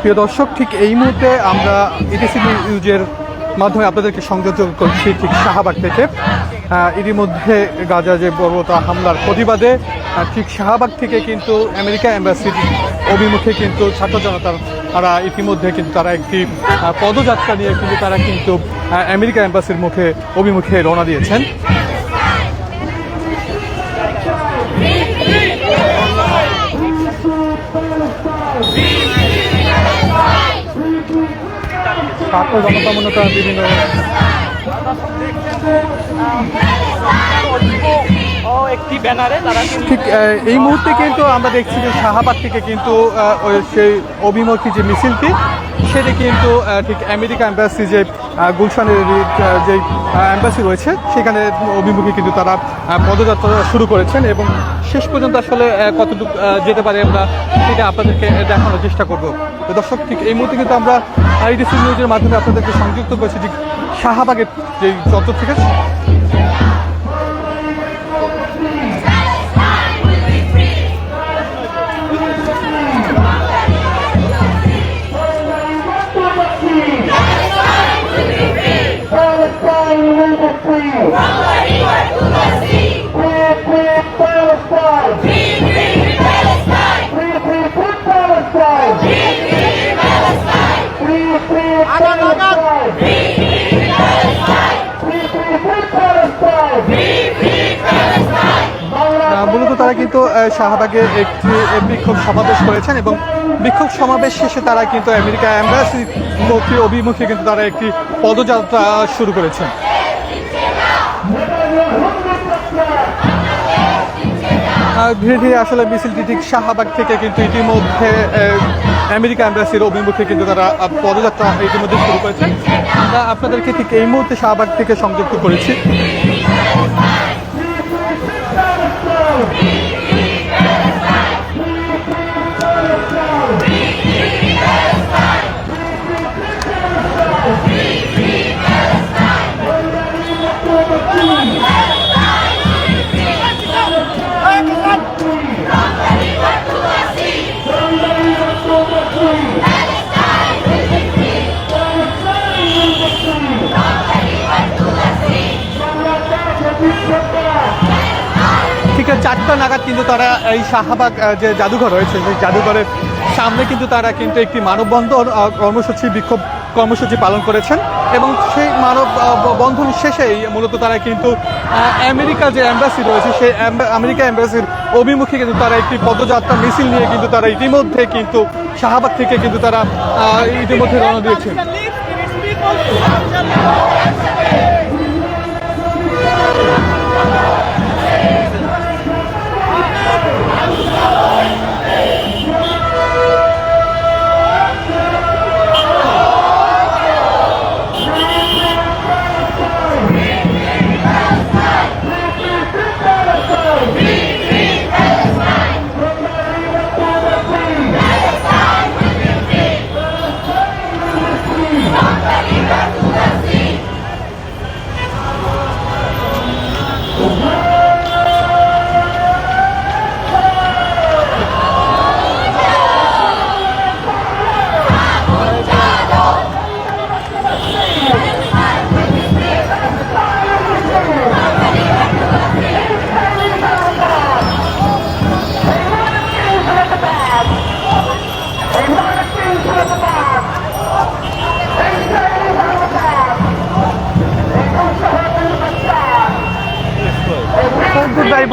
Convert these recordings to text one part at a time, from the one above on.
প্রিয় দর্শক, ঠিক এই মুহূর্তে আমরা ইটিসি নিউজের মাধ্যমে আপনাদেরকে সংযোগ করছি ঠিক শাহবাগ থেকে। এরই মধ্যে গাজা যে বর্বতা হামলার প্রতিবাদে ঠিক শাহবাগ থেকে কিন্তু আমেরিকা এম্বাসির অভিমুখে কিন্তু ছাত্র জনতার, তারা ইতিমধ্যে কিন্তু তারা একটি পদযাত্রা নিয়ে কিন্তু তারা কিন্তু আমেরিকা এম্বাসির মুখে, অভিমুখে রওনা দিয়েছেন। জনতা বিভিন্ন ব্যানারে ঠিক এই মুহূর্তে কিন্তু আমরা দেখছি যে শাহাবাদ থেকে কিন্তু সেই অভিমুখী যে মিছিলটি, সেটি কিন্তু ঠিক আমেরিকা এম্বাসি যে গুলশানের যে এম্বাসি রয়েছে। সেখানে অভিমুখী কিন্তু তারা পদযাত্রা শুরু করেছেন এবং শেষ পর্যন্ত আসলে কতটুকু যেতে পারে আমরা সেটা আপনাদেরকে দেখানোর চেষ্টা করব। তো দর্শক, ঠিক এই মুহূর্তে কিন্তু আমরা আইডিসি নিউজের মাধ্যমে আপনাদেরকে সংযুক্ত করেছি, ঠিক শাহবাগের যে চত্বর থেকে। শাহবাগে একটি বিক্ষোভ সমাবেশ করেছেন এবং বিক্ষোভ সমাবেশ শেষে তারা কিন্তু আমেরিকা অ্যাম্বাসি মুখী অভিমুখে কিন্তু তারা একটি পদযাত্রা শুরু করেছেন। ধীরে ধীরে আসলে মিছিলটি ঠিক শাহবাগ থেকে কিন্তু ইতিমধ্যে আমেরিকা অ্যাম্বাসির অভিমুখে কিন্তু তারা পদযাত্রা ইতিমধ্যে শুরু করেছেন। আপনাদেরকে ঠিক এই মুহূর্তে শাহবাগ থেকে সংযুক্ত করেছি। চারটা নাগাদ কিন্তু তারা এই শাহবাগ যে জাদুঘর রয়েছে, সেই জাদুঘরের সামনে কিন্তু তারা কিন্তু একটি মানববন্ধন কর্মসূচি, বিক্ষোভ কর্মসূচি পালন করেছেন এবং সেই মানব বন্ধন শেষেই মূলত তারা কিন্তু আমেরিকা যে অ্যাম্বাসি রয়েছে, সেই আমেরিকা অ্যাম্বাসির অভিমুখে কিন্তু তারা একটি পদযাত্রা, মিছিল নিয়ে কিন্তু তারা ইতিমধ্যে কিন্তু শাহবাগ থেকে কিন্তু তারা ইতিমধ্যে রওনা দিয়েছেন।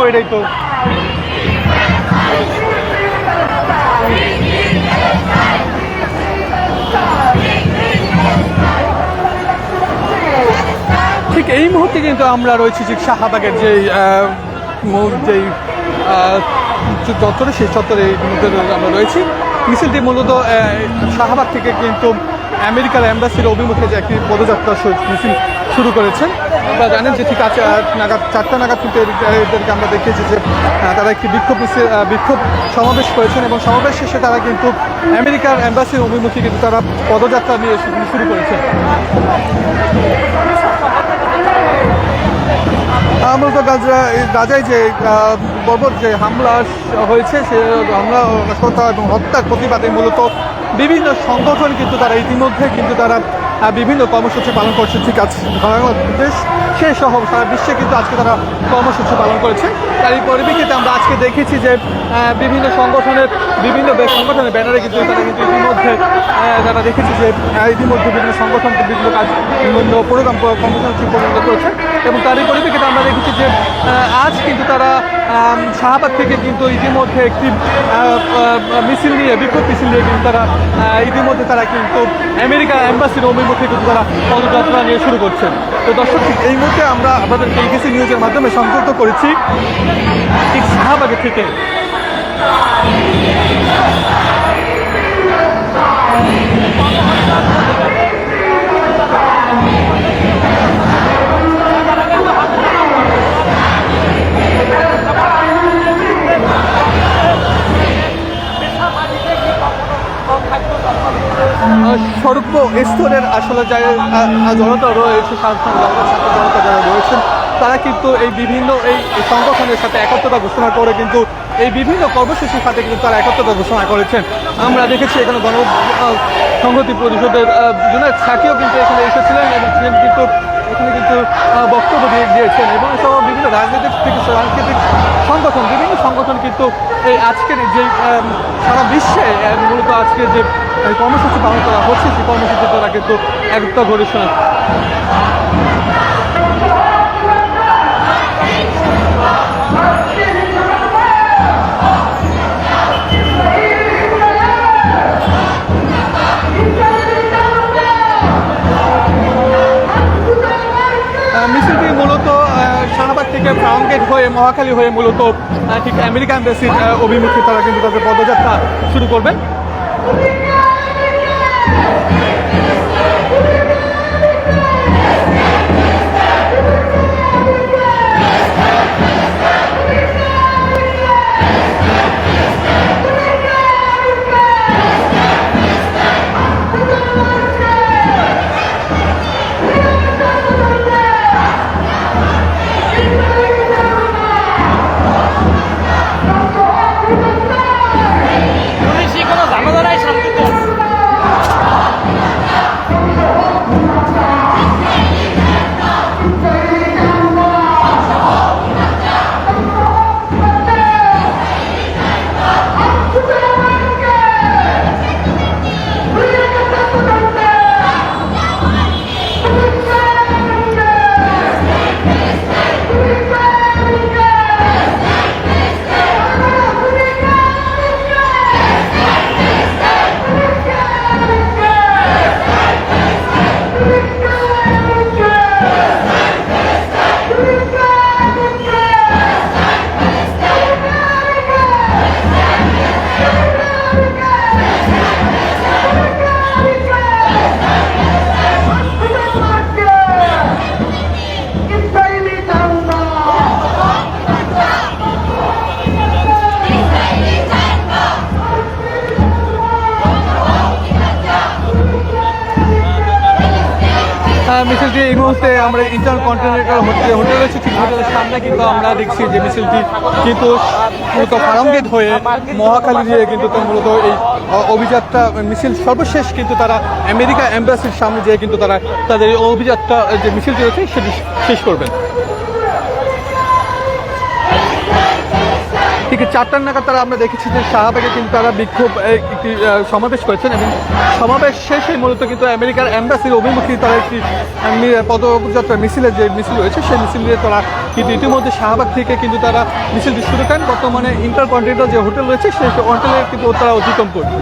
এটাই তো। ঠিক এই মুহূর্তে কিন্তু আমরা রয়েছি যে শাহবাগের যে মূল যেই চত্বরে, সেই চত্বরে এই মুহূর্তে আমরা রয়েছি। মিছিলটি মূলত শাহবাগ থেকে কিন্তু আমেরিকার অ্যাম্বাসির অভিমুখে যে একটি পদযাত্রা মিছিল শুরু করেছেন। আপনারা জানেন যে ঠিক আছে নাগাদ, চারটা নাগাদ কিন্তু এদেরকে আমরা দেখিয়েছি যে তারা একটি বিক্ষোভ বিক্ষোভ সমাবেশ করেছেন এবং সমাবেশ শেষে তারা কিন্তু আমেরিকার অ্যাম্বাসির অভিমুখে কিন্তু তারা পদযাত্রা নিয়ে শুরু করেছেন। মূলত গাজা গাজায় যে বর্বর যে হামলা হয়েছে, সে হামলা নাশকতা এবং হত্যার প্রতিবাদে মূলত বিভিন্ন সংগঠন কিন্তু তারা ইতিমধ্যে কিন্তু তারা বিভিন্ন কর্মসূচি পালন করছে, ঠিক আছে। বাংলাদেশ সেই সহ সারা বিশ্বে কিন্তু আজকে তারা কর্মসূচি পালন করেছে। তার এই পরিপ্রেক্ষিতে আমরা আজকে দেখেছি যে বিভিন্ন সংগঠনের বিভিন্ন সংগঠনের ব্যানারে কিন্তু তারা কিন্তু ইতিমধ্যে তারা দেখেছি যে ইতিমধ্যে বিভিন্ন সংগঠন বিভিন্ন কাজ বিভিন্ন প্রোগ্রাম, কর্মসূচি পরিণত করেছে। এবং তারই পরিপ্রেক্ষিতে আমরা দেখেছি যে আজ কিন্তু তারা শাহবাগ থেকে কিন্তু ইতিমধ্যে একটি মিছিল নিয়ে বিক্ষোভ মিছিল নিয়ে কিন্তু তারা ইতিমধ্যে তারা কিন্তু আমেরিকা অ্যাম্বাসির অভিমুখে কিন্তু তারা পদযাত্রা নিয়ে শুরু করছেন। তো দর্শক ঠিক এই মুহূর্তে আমরা আপনাদের কেসি নিউজের মাধ্যমে সংযুক্ত করেছি। ঠিক শাহবাগের থেকে। আহ, স্তরের আসলে যারা জনতা রয়েছে, সাধারণ জনতা যারা রয়েছেন, তারা কিন্তু এই বিভিন্ন এই সংগঠনের সাথে একত্রতা ঘোষণা করে কিন্তু এই বিভিন্ন কর্মসূচির সাথে কিন্তু তারা একত্রতা ঘোষণা করেছেন। আমরা দেখেছি এখানে গণ সংহতি পরিষদের জুনায়দ সাকিও কিন্তু এখানে এসেছিলেন এবং তিনি কিন্তু এখানে কিন্তু বক্তব্য দিয়ে দিয়েছেন এবং এসব বিভিন্ন রাজনৈতিক থেকে সাংস্কৃতিক সংগঠন, বিভিন্ন সংগঠন কিন্তু এই আজকের যে সারা বিশ্বে মূলত আজকে যে কর্মসূচি পালন করা হচ্ছে, সেই কর্মসূচি তারা কিন্তু একটা ঘোষণা মিছিলটি মূলত শাহবাগ থেকে ফার্ম গেট হয়ে মহাখালী হয়ে মূলত ঠিক আমেরিকা এম্বাসির অভিমুখী তারা কিন্তু তাদের পদযাত্রা শুরু করবেন মুহূর্তে আমরা ইন্টার কন্টিনেন্টাল হোটেল হোটেল রয়েছে ঠিক হোটেলের সামনে কিন্তু আমরা দেখছি যে মিছিলটি কিন্তু মূলত ফার্ম হয়ে মহাখালী দিয়ে কিন্তু তো মূলত এই অভিযাত্রা মিছিল সর্বশেষ কিন্তু তারা আমেরিকা এম্বাসির সামনে যেয়ে কিন্তু তারা তাদের এই অভিযাত্রা যে মিছিলটি রয়েছে সেটি শেষ করবেন। ঠিক চারটার নাগাদ তারা আমরা দেখেছি যে শাহবাগে কিন্তু তারা বিক্ষোভ একটি সমাবেশ করেছেন এবং সমাবেশ শেষে মূলত কিন্তু আমেরিকার অ্যাম্বাসির অভিমুখী তারা একটি পদযাত্রা মিছিলের যে মিছিল রয়েছে, সেই মিছিল দিয়ে তারা কিন্তু ইতিমধ্যে শাহবাগ থেকে কিন্তু তারা মিছিলটি শুরু করেন। বর্তমানে ইন্টারকন্টিনেন্টাল যে হোটেল রয়েছে, সেই হোটেলে কিন্তু তারা অতিক্রম করছে।